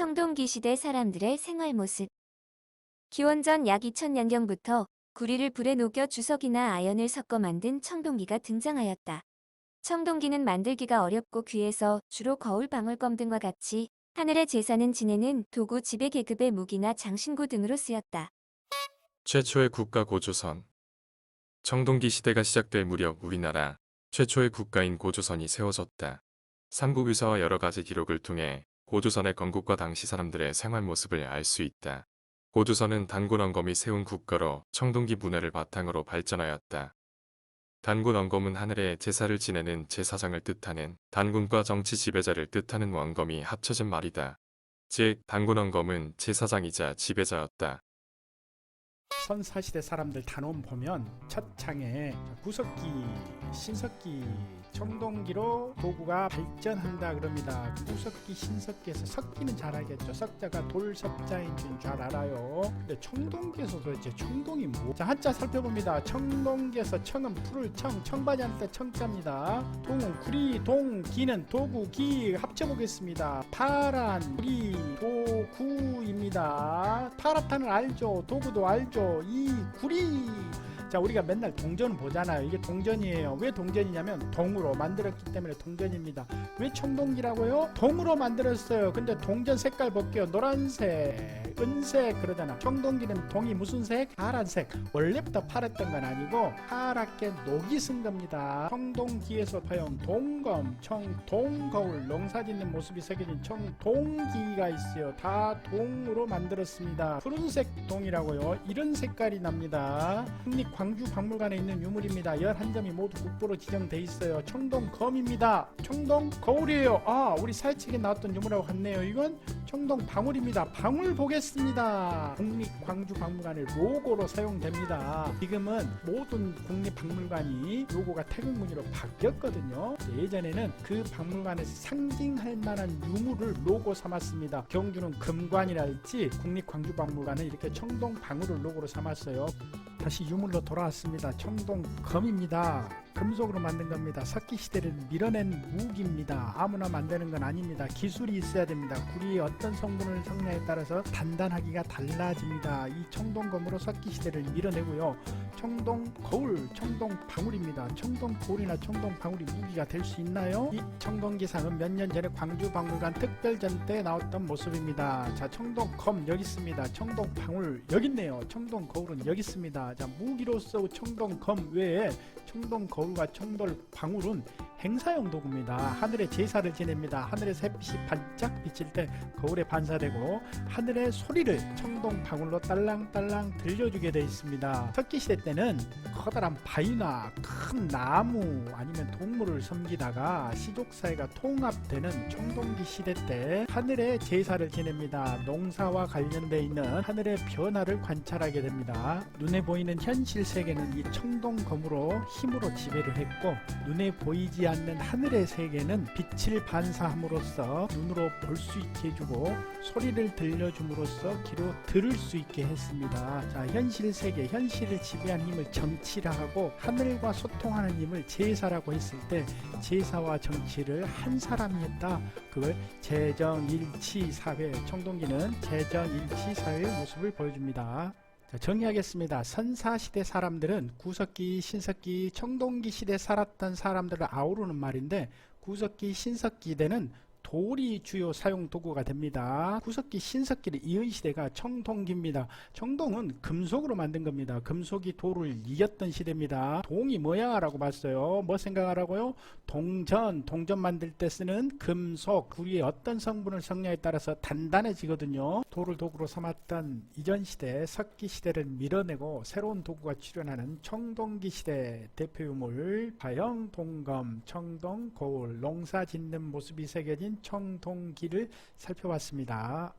청동기 시대 사람들의 생활 모습. 기원전 약 2000년경부터 구리를 불에 녹여 주석이나 아연을 섞어 만든 청동기가 등장하였다. 청동기는 만들기가 어렵고 귀해서 주로 거울 방울검 등과 같이 하늘의 제사는 지내는 도구 지배 계급의 무기나 장신구 등으로 쓰였다. 최초의 국가 고조선 청동기 시대가 시작될 무렵 우리나라 최초의 국가인 고조선이 세워졌다. 삼국유사와 여러 가지 기록을 통해 고조선의 건국과 당시 사람들의 생활 모습을 알 수 있다. 고조선은 단군 원검이 세운 국가로 청동기 문화를 바탕으로 발전하였다. 단군 원검은 하늘의 제사를 지내는 제사장을 뜻하는 단군과 정치 지배자를 뜻하는 원검이 합쳐진 말이다. 즉 단군 원검은 제사장이자 지배자였다. 선사시대 사람들 단원 보면 첫 창에 구석기, 신석기, 청동기로 도구가 발전한다 그럽니다. 구석기, 신석기에서 석기는 잘 알겠죠. 석자가 돌석자인 줄잘 알아요. 근데 청동기에서 도대체 청동이 뭐? 자 한자 살펴봅니다. 청동기에서 청은 풀을 청, 청바지 할 때 청자입니다. 동은 구리, 동, 기는 도구, 기 합쳐보겠습니다. 파란, 구리, 도구입니다. 파랗다는 알죠. 도구도 알죠. 이 구리 자 우리가 맨날 동전 보잖아요. 이게 동전이에요. 왜 동전이냐면 동으로 만들었기 때문에 동전입니다. 왜 청동기라고요? 동으로 만들었어요. 근데 동전 색깔 볼게요. 노란색 은색 그러잖아. 청동기는 동이 무슨 색? 파란색. 원래부터 파랬던 건 아니고 파랗게 녹이 쓴 겁니다. 청동기에서 사용 동검 청동거울 농사짓는 모습이 새겨진 청동기가 있어요. 다 동으로 만들었습니다. 푸른색 동이라고요. 이런 색깔이 납니다. 국립 광주 박물관에 있는 유물입니다. 11점이 모두 국보로 지정돼 있어요. 청동검입니다. 청동 거울이에요. 아, 우리 사회책에 나왔던 유물하고 같네요. 이건 청동 방울입니다. 방울 보겠습니다. 국립 광주 박물관의 로고로 사용됩니다. 지금은 모든 국립 박물관이 로고가 태극무늬로 바뀌었거든요. 예전에는 그 박물관에서 상징할 만한 유물을 로고 삼았습니다. 경주는 금관이랄지 국립 광주 박물관은 이렇게 청동 방울을 로고로 삼았어요. 다시 유물로 돌아왔습니다. 청동 검입니다. 금속으로 만든 겁니다. 석기 시대를 밀어낸 무기입니다. 아무나 만드는 건 아닙니다. 기술이 있어야 됩니다. 구리의 어떤 성분을 섞냐에 따라서 단단하기가 달라집니다. 이 청동검으로 석기 시대를 밀어내고요. 청동 거울, 청동 방울입니다. 청동 거울이나 청동 방울이 무기가 될 수 있나요? 이 청동 기상은 몇 년 전에 광주 박물관 특별전 때 나왔던 모습입니다. 자, 청동 검 여기 있습니다. 청동 방울 여기 있네요. 청동 거울은 여기 있습니다. 자, 무기로서 청동 검 외에 청동 거울 과 청돌 방울은 행사용 도구입니다. 하늘에 제사를 지냅니다. 하늘에서 햇빛이 반짝 비칠 때 거울에 반사되고 하늘의 소리를 청동 방울로 딸랑딸랑 들려주게 되어 있습니다. 석기 시대 때는 커다란 바위나 큰 나무 아니면 동물을 섬기다가 시족 사회가 통합되는 청동기 시대 때 하늘에 제사를 지냅니다. 농사와 관련돼 있는 하늘의 변화를 관찰하게 됩니다. 눈에 보이는 현실 세계는 이 청동 검으로 힘으로 지배를 했고 눈에 보이지 않는 하늘의 세계는 빛을 반사함으로써 눈으로 볼 수 있게 해주고 소리를 들려줌으로써 귀로 들을 수 있게 했습니다. 자, 현실 세계, 현실을 지배한 힘을 정치라 하고 하늘과 소통하는 힘을 제사라고 했을 때 제사와 정치를 한 사람이 했다. 그걸 재정일치 사회, 청동기는 재정일치 사회의 모습을 보여줍니다. 자, 정리하겠습니다. 선사시대 사람들은 구석기, 신석기, 청동기 시대 살았던 사람들을 아우르는 말인데 구석기, 신석기 대는 돌이 주요 사용 도구가 됩니다. 구석기, 신석기를 이은 시대가 청동기입니다. 청동은 금속으로 만든 겁니다. 금속이 돌을 이겼던 시대입니다. 동이 뭐야? 라고 봤어요. 뭐 생각하라고요? 동전, 동전 만들 때 쓰는 금속, 구리의 어떤 성분을 섞냐에 따라서 단단해지거든요. 돌을 도구로 삼았던 이전 시대, 석기 시대를 밀어내고 새로운 도구가 출현하는 청동기 시대 대표 유물, 바형, 동검, 청동, 거울, 농사 짓는 모습이 새겨진 청동기를 살펴봤습니다.